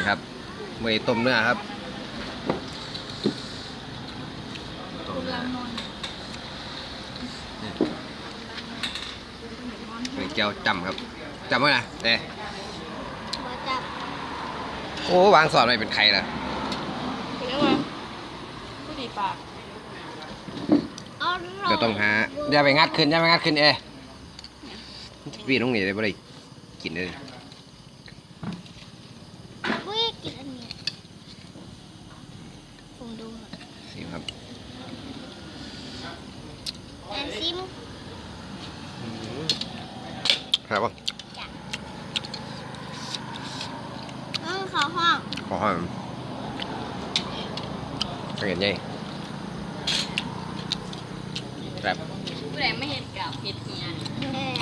นี่ครับมือนี้ต้มเนื้อครับต้มเนื้อนี่แก้วจำครับจำไว้นะเด้มาจับโอ้วางสอนไว้เป็นใครล่ะเรียกว่าผู้ดีปากอร่อยเดี๋ยวต้องหาอย่าไปงัดขึ้นอย่าไปงัดขึ้นเอ้พี่น้องนี่ได้บ่ได้กินเลย อุ้ยกินอันเนี้ยผมดูหน่อย สิครับ แอนซิม ครับผมอืมเขาห้องขอให้มันเห็นไงแบบผู้ใดไม่เห็นกับเห็ดเฮียเอ้ย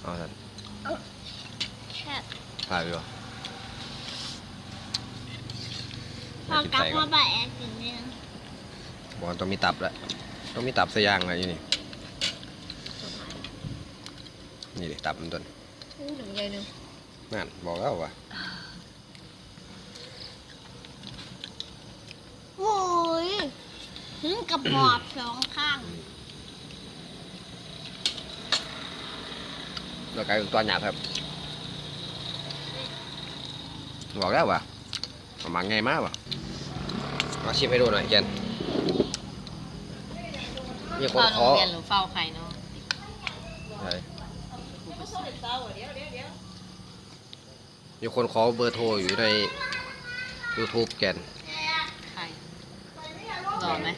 เอาสันแค่ถ่ายไปวะพอกลับมาบ่ายแอนกินเนี่ยนะบอกว่าต้องมีตับแล้วต้องมีตับสยางอะไรอยู่นี่ นี่เลยตับมันต้นผู้หนึ่งใหญ่หนึ่งนั่นบอกแล้วว่าโอ้ยถึงกับหอบสองข้าง เรากลายเป็นตัวหยาบครับ บอกแล้วว่าประมาณไงมากวะมาชิมให้ดูหน่อยเจนมีคนเฝ้าโรของเรียนหรือเฝ้าใครเนาะ ใช่ มีคนขอเบอร์โทรอยู่ใน YouTube แกนใครรอไหม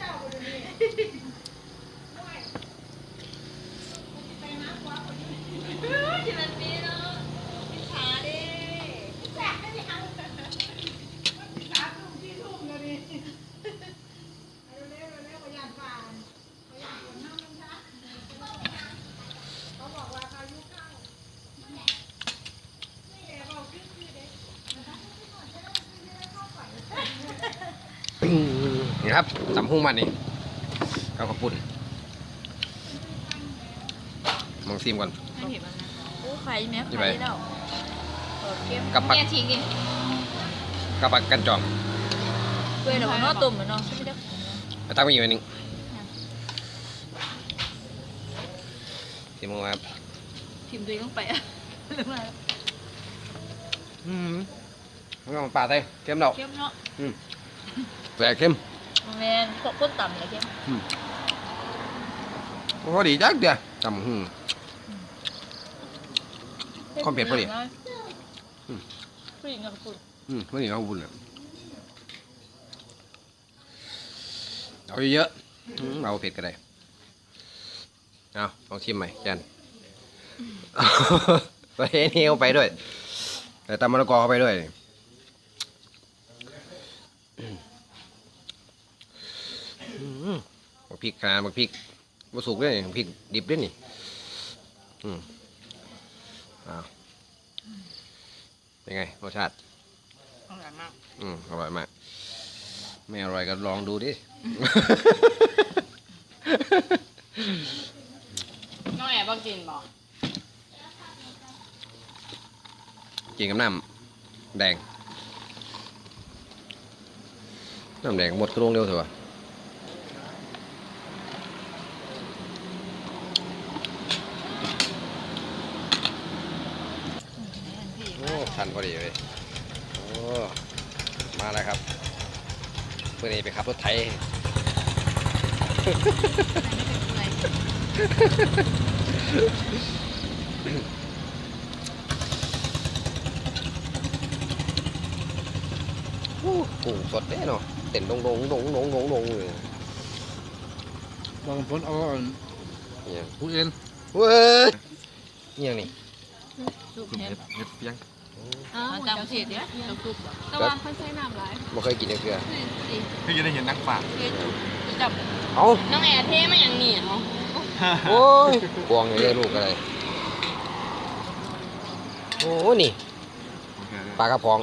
ครับสำหุ้งมันนี่ข้าวกระปุ่นมองซิมก่อน ไม่เห็นมันนะโอ้ใครแม่นี่ใคไปรแล้วเออเก็บกับผัก เนี่ยทิ้งดิกับผักกันจองเว้ยเดี๋ยวมันนอตุ่มเหมือนเนาะไม่ได้เอาตั้งไว้อยู่อันหนึงซิมลงมาครับพิมพ์ตัวเองลงไปอะหรือว่าอืมไม่ต้องปาดใส่เข้มดอกเข้มเนาะแสบเข้ม แมนพวกคนต่ำเลยเข้มพอดีจักเดียวจำหืม ความเผ็ดพอดีอืม ผู้หญิงกับคุณอืมไม่หนีข้าวบุญเลยเอาเยอะๆอืมเอาเผ็ดก็ได้เอาลองชิมใหม่จันไปนี่เอาไปด้วยแต่ตำมะละกอเข้าไปด้วยอื บักพริกขนาดบักพริกบัสุกด้วยนี่บักพริกดิบด้วยนี่อืมอ้าวเป็นไงรสชาติ อร่อยมากอืมอร่อยมาก ไม่อร่อยก็ลองดูดิ น้องแอบบอกกินบอกกินกับน้ำแดง น้ำแดงหมดกระโดงเร็วเถอะวะโอ้ ทันพอดีเลยโอ้มาแล้วครับเพื่อนนี้ไปขับรถไถโอ้กุ้งสดแน่เนาะเต้นดงดงดงดงดงดงเลยบางคนเอาอันเนี่ยผู้เอ็นเว้ยนี่ยังนี่ซุปกลุ่มเห็เห็ดดเห็ดเปียง มันจำเผ็ดเนี่ยซุปซุปบอกตะวันเขาใช้น้ำลายบ่เคยกินเลยเกลือสิพี่จะได้เห็นนักฝากเผ็ดจับเอ้าน้องแอบเท่มาอย่างนี้เนาะโอ้ยกวางเลยลูกอะไรโอ้นี่ปลากระพอง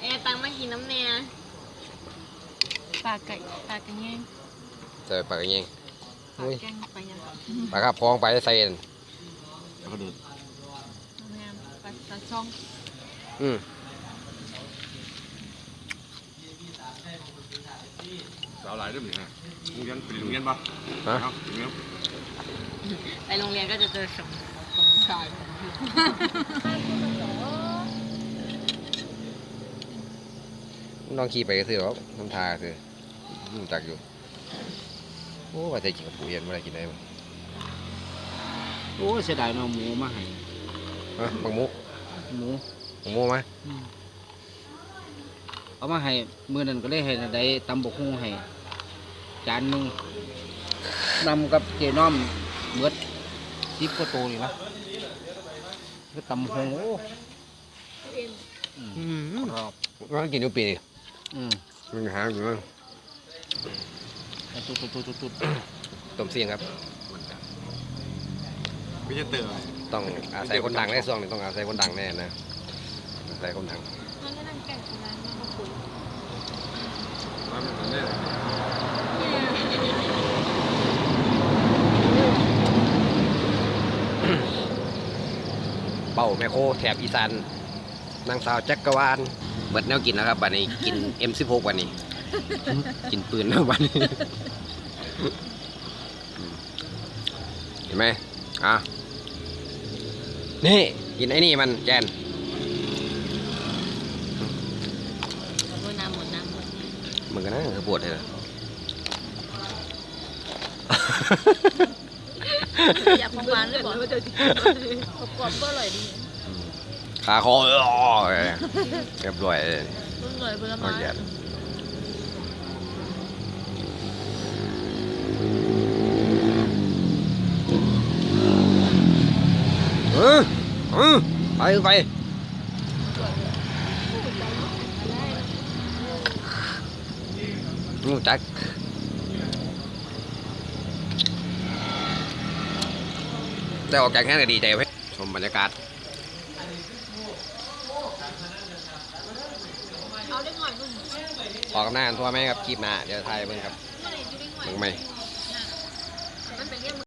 แอบตังมากินน้ำแน่ปลาไก่ปลากระเงี้ยงใส่ปลากระเยงปลาแกงปลายังปลากระพองไปใส่เอ็นแล้วก็เดินแม่ปลาตาช่อง อืมสาวหลายเรื่องหนึ่งฮะโรงเรียนไปโรงเรียนปะฮะเอาโรงเรียนไปโรงเรียนก็จะเจอสมสมชายน้องขี่ไปก็คือว่าน้ำทาคือรู้จักอยู่ โอ้ว่าจะกินกับปูเย็นเมื่อไรกินได้บ้างโอ้ยเสียดายเนาะหมูมาให้ฮะบังมุหมู บังมุไหมเอามาให้มื้อนั้นก็เลยให้ได้ตำบกหุ่งให้จานหนึงนำกับเจน้อมเบิดสิบกว่าโตนี่นะก็ตำบักหุ่งโอ้อืมกรอบว่ากินอยู่ปีนี่อืมมันหาอยู่มั้งเอาตุ๊ดตุ๊ดตุ๊ดตุ๊ดต้มเสียงครับ ไม่ใช่เติมต้องอาศัยคนดังในช่วงนี้ต้องอาศัยคนดังแน่นะ อาศัยคนดังมันก็นั่งแก่งคนนั้นมาคุยมาเป็นคนเนี่ยเป่าแมโครแถบอีสานนางสาวจักรวาลเบิดแนวกินแล้วครับบัดนี้กิน M16 วันนี้ กินปืนแล้วบัดนี้เห็นไหมอะนี่กินไอ้นี่มันแกน หมดน้ำหมดน้ำหมด เหมึงก็นนะปวดเลยนะอยากของหวานเลยบอกว่าจะกรอบก็อร่อยดีขาคอเออเรียบร้อยเลยต้นเลยผลเอาไม้แกนเออเออไปไป รู้จักได้ออกจากงานก็ดีใจเว้ยชมบรรยากาศเอาได้หน่อยนุ่มออกกำลังกายทั่วไหมครับคลิปหน้าเดี๋ยวถ่ายเบิ่งครับเมื่อไหร่จะได้หน่อยเบิ่งไหม